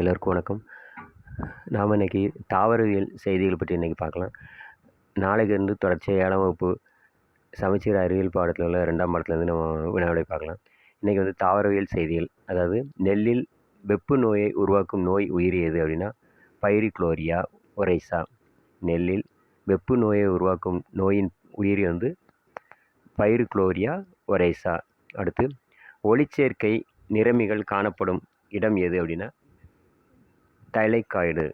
எல்லோருக்கும் வணக்கம். நாம் இன்றைக்கி தாவரவியல் செய்திகள் பற்றி இன்றைக்கி பார்க்கலாம். நாளைக்கு இருந்து தொடர்ச்சியாக ஏழாம் வகுப்பு சமச்சீர் அறிவியல் பாடத்தில் உள்ள ரெண்டாம் பாடத்துலேருந்து நம்ம வினாவிடை பார்க்கலாம். இன்றைக்கி வந்து தாவரவியல் செய்திகள். அதாவது நெல்லில் வெப்பு நோயை உருவாக்கும் நோய் உயிரி எது அப்படின்னா பைரிக்ளோரியா ஒரைசா. நெல்லில் வெப்பு நோயை உருவாக்கும் நோயின் உயிரி வந்து பைருக்ளோரியா ஒரைசா. அடுத்து ஒளிச்சேர்க்கை நிறமிகள் காணப்படும் இடம் எது அப்படின்னா தைலைக்காய்டு.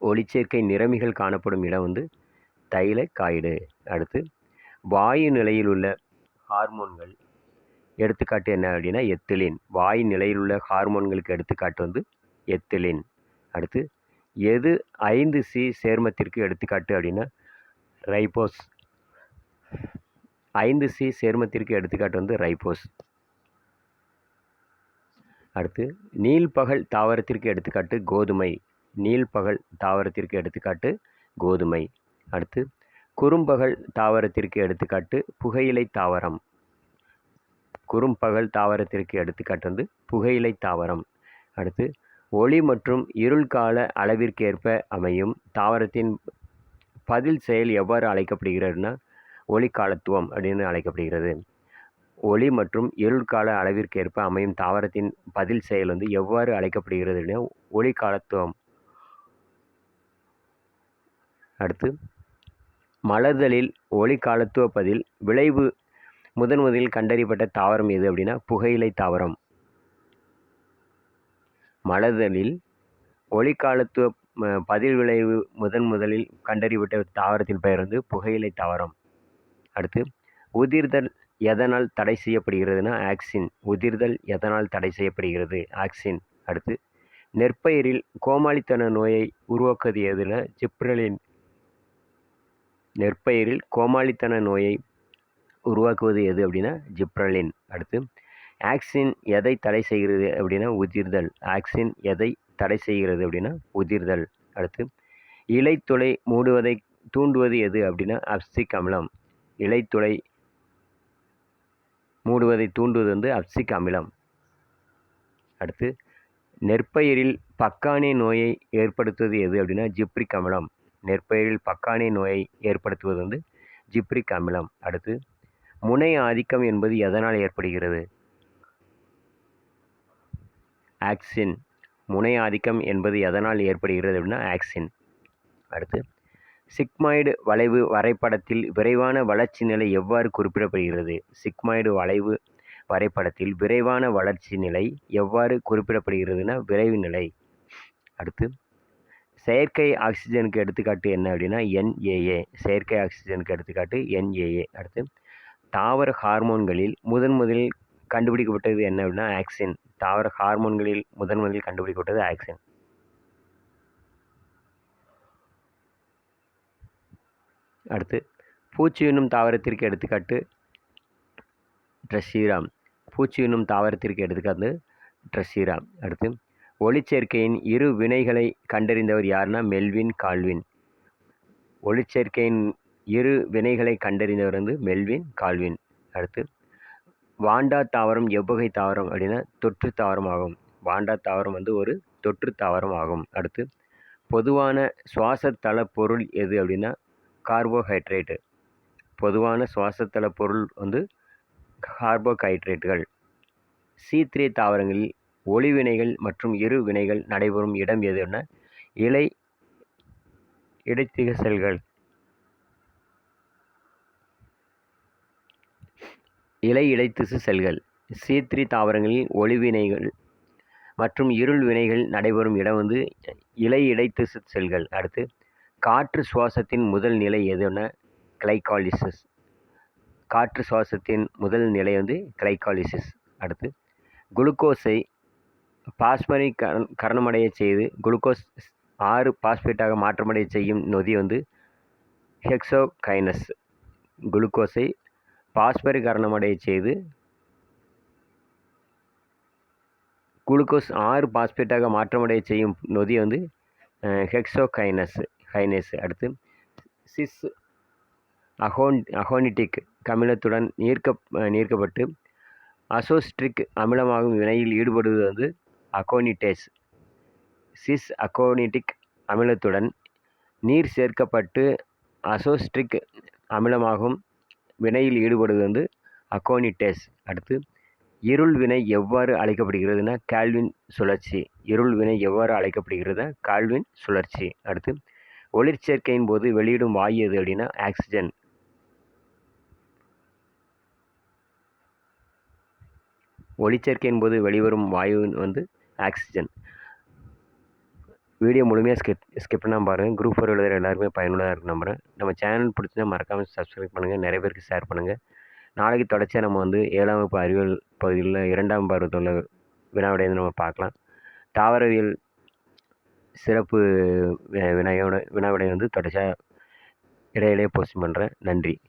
ஒளிச்சேர்க்கை நிறமிகள் காணப்படும் இடம் வந்து தைலைக்காய்டு. அடுத்து வாயு நிலையில் உள்ள ஹார்மோன்கள். எடுத்துக்காட்டு என்ன அப்படின்னா எத்திலின். வாயு நிலையில் உள்ள ஹார்மோன்களுக்கு எடுத்துக்காட்டு வந்து எத்திலின். அடுத்து எது ஐந்து சி சேர்மத்திற்கு எடுத்துக்காட்டு அப்படின்னா ரைபோஸ். ஐந்து சி சேர்மத்திற்கு எடுத்துக்காட்டு வந்து ரைபோஸ். அடுத்து நீள்பகல் தாவரத்திற்கு எடுத்துக்காட்டு கோதுமை. நீள்பகல் தாவரத்திற்கு எடுத்துக்காட்டு கோதுமை. அடுத்து குறும்பகல் தாவரத்திற்கு எடுத்துக்காட்டு புகையிலை தாவரம். குறும்பகல் தாவரத்திற்கு எடுத்துக்காட்டு வந்து புகையிலை தாவரம். அடுத்து ஒளி மற்றும் இருள் கால அளவிற்கேற்ப அமையும் தாவரத்தின் பதில் செயல் எவ்வாறு அழைக்கப்படுகிறதுனா ஒளிக்காலத்துவம் அப்படின்னு அழைக்கப்படுகிறது. ஒளி மற்றும் இருள் கால அளவிற்கேற்ப அமையும் தாவரத்தின் பதில் செயல் வந்து எவ்வாறு அழைக்கப்படுகிறது ஒளி ஒளிக்காலத்துவம் அடுத்து மலர்தலில் ஒளிக்காலத்துவ பதில் விளைவு முதன் முதலில் கண்டறியப்பட்ட தாவரம் எது அப்படின்னா புகையிலை தாவரம். மலர்தலில் ஒளி காலத்துவ பதில் விளைவு முதன் முதலில் கண்டறியப்பட்ட தாவரத்தின் பெயர் வந்து புகையிலை தாவரம். அடுத்து உதிர்தல் எதனால் தடை செய்யப்படுகிறதுனா ஆக்சின். உதிர்தல் எதனால் தடை செய்யப்படுகிறது? ஆக்சின். அடுத்து நெற்பயிரில் கோமாளித்தன நோயை உருவாக்குவது எதுனா ஜிப்ரலின் நெற்பயிரில் கோமாளித்தன நோயை உருவாக்குவது எது அப்படின்னா ஜிப்ரலின். அடுத்து ஆக்சின் எதை தடை செய்கிறது அப்படின்னா உதிர்தல். ஆக்சின் எதை தடை செய்கிறது அப்படின்னா உதிர்தல். அடுத்து இலைத்துளை மூடுவதை தூண்டுவது எது அப்படின்னா அப்சிக் அமிலம் இலைத்துளை மூடுவதை தூண்டுவது வந்து அப்சிக் அமிலம். அடுத்து நெற்பயிரில் பக்கானே நோயை ஏற்படுத்துவது எது அப்படின்னா ஜிப்ரிக் அமிலம். நெற்பயிரில் பக்கானே நோயை ஏற்படுத்துவது வந்து ஜிப்ரிக் அமிலம். அடுத்து முனை ஆதிக்கம் என்பது எதனால் ஏற்படுகிறது? ஆக்சின். முனை ஆதிக்கம் என்பது எதனால் ஏற்படுகிறது அப்படின்னா ஆக்சின். அடுத்து சிக்மாய்டு வளைவு வரைபடத்தில் விரைவான வளர்ச்சி நிலை எவ்வாறு குறிப்பிடப்படுகிறது? சிக்மாய்டு வளைவு வரைபடத்தில் விரைவான வளர்ச்சி நிலை எவ்வாறு குறிப்பிடப்படுகிறதுனா விரைவு நிலை. அடுத்து செயற்கை ஆக்சிஜனுக்கு எடுத்துக்காட்டு என்ன அப்படின்னா என்ஏஏ செயற்கை ஆக்சிஜனுக்கு எடுத்துக்காட்டு என்ஏஏ. அடுத்து தாவர ஹார்மோன்களில் முதன் முதலில் கண்டுபிடிக்கப்பட்டது என்ன அப்படின்னா ஆக்சின். தாவர ஹார்மோன்களில் முதன் முதலில் கண்டுபிடிக்கப்பட்டது ஆக்சின். அடுத்து பூச்சி என்னும் தாவரத்திற்கு எடுத்துக்காட்டு ட்ரெஷீராம் பூச்சி என்னும் தாவரத்திற்கு எடுத்துக்காட்டு ட்ரெஷீராம் அடுத்து ஒளிச்சேர்க்கையின் இரு வினைகளை கண்டறிந்தவர் யாருன்னா மெல்வின் கால்வின். ஒளிச்சேர்க்கையின் இரு வினைகளை கண்டறிந்தவர் வந்து மெல்வின் கால்வின். அடுத்து வாண்டா தாவரம் எவ்வகை தாவரம்? அப்படின்னா தொற்று தாவரம் ஆகும். வாண்டா தாவரம் வந்து ஒரு தொற்று தாவரம் ஆகும். அடுத்து பொதுவான சுவாசத்தள பொருள் எது? அப்படின்னா கார்போஹைட்ரேட்டு பொதுவான சுவாசத்தள பொருள் வந்து கார்போஹைட்ரேட்டுகள் சி த்ரீ தாவரங்களில் ஒளிவினைகள் மற்றும் இரு வினைகள் நடைபெறும் இடம் எதுன்னா இலை இடைத்திக செல்கள். இலை இடைத்திசு செல்கள். சி த்ரீ தாவரங்களில் ஒளிவினைகள் மற்றும் இருள் வினைகள் நடைபெறும் இடம் வந்து இலை இடைத்திசு செல்கள். அடுத்து காற்று சுவாசத்தின் முதல் நிலை எதுன்னா கிளைகாலிசிஸ் காற்று சுவாசத்தின் முதல் நிலை வந்து கிளைகாலிசிஸ் அடுத்து குளுக்கோஸை பாஸ்பரிக் கரண் கரணமடைய செய்து குளுக்கோஸ் ஆறு பாஸ்பேட்டாக மாற்றமடைய செய்யும் நொதி வந்து ஹெக்ஸோகைனஸ் குளுக்கோஸை பாஸ்பரி கரணமடைய செய்து குளுக்கோஸ் ஆறு பாஸ்பேட்டாக மாற்றமடைய செய்யும் நொதி வந்து ஹெக்ஸோகைனஸ் கைனேஸ் அடுத்து சிஸ் அகோன் அகோனிட்டிக் அமிலத்துடன் நீர்க்க நீர்க்கப்பட்டு அசோஸ்ட்ரிக் அமிலமாகும் வினையில் ஈடுபடுவது வந்து அகோனிட்டேஸ். சிஸ் அக்கோனிட்டிக் அமிலத்துடன் நீர் சேர்க்கப்பட்டு அசோஸ்ட்ரிக் அமிலமாகும் வினையில் ஈடுபடுவது வந்து அகோனிட்டேஸ். அடுத்து இருள் வினை எவ்வாறு அழைக்கப்படுகிறதுனா கால்வின் சுழற்சி. இருள் வினை எவ்வாறு அழைக்கப்படுகிறது கால்வின் சுழற்சி. அடுத்து ஒளிர்ச்சேர்க்கையின் போது வெளியிடும் வாயு எது அப்படின்னா ஆக்சிஜன். ஒளிச்சேர்க்கையின் போது வெளிவரும் வாயு வந்து ஆக்சிஜன். வீடியோ முழுமையாக ஸ்கிப் ஸ்கிப் பண்ணால் பாருங்கள் குரூப் ஃபோர் எழுதுகிற எல்லாருமே பயனுள்ளதாக இருக்கும் நம்புகிறேன் நம்ம சேனல் பிடிச்சிருந்தா மறக்காமல் சப்ஸ்கிரைப் பண்ணுங்கள் நிறைய பேருக்கு ஷேர் பண்ணுங்கள் நாளைக்கு தொடர்ச்சியாக நம்ம வந்து ஏழாம் வகுப்பு அறிவியல் பகுதியில் இரண்டாம் பருவத்தில் உள்ள நம்ம பார்க்கலாம். தாவரவியல் சிறப்பு வி- வினாயோட வினாவிடை வந்து தொடர்ச்சியாக இடையிடையே போஸ்ட் பண்ணுறேன் நன்றி.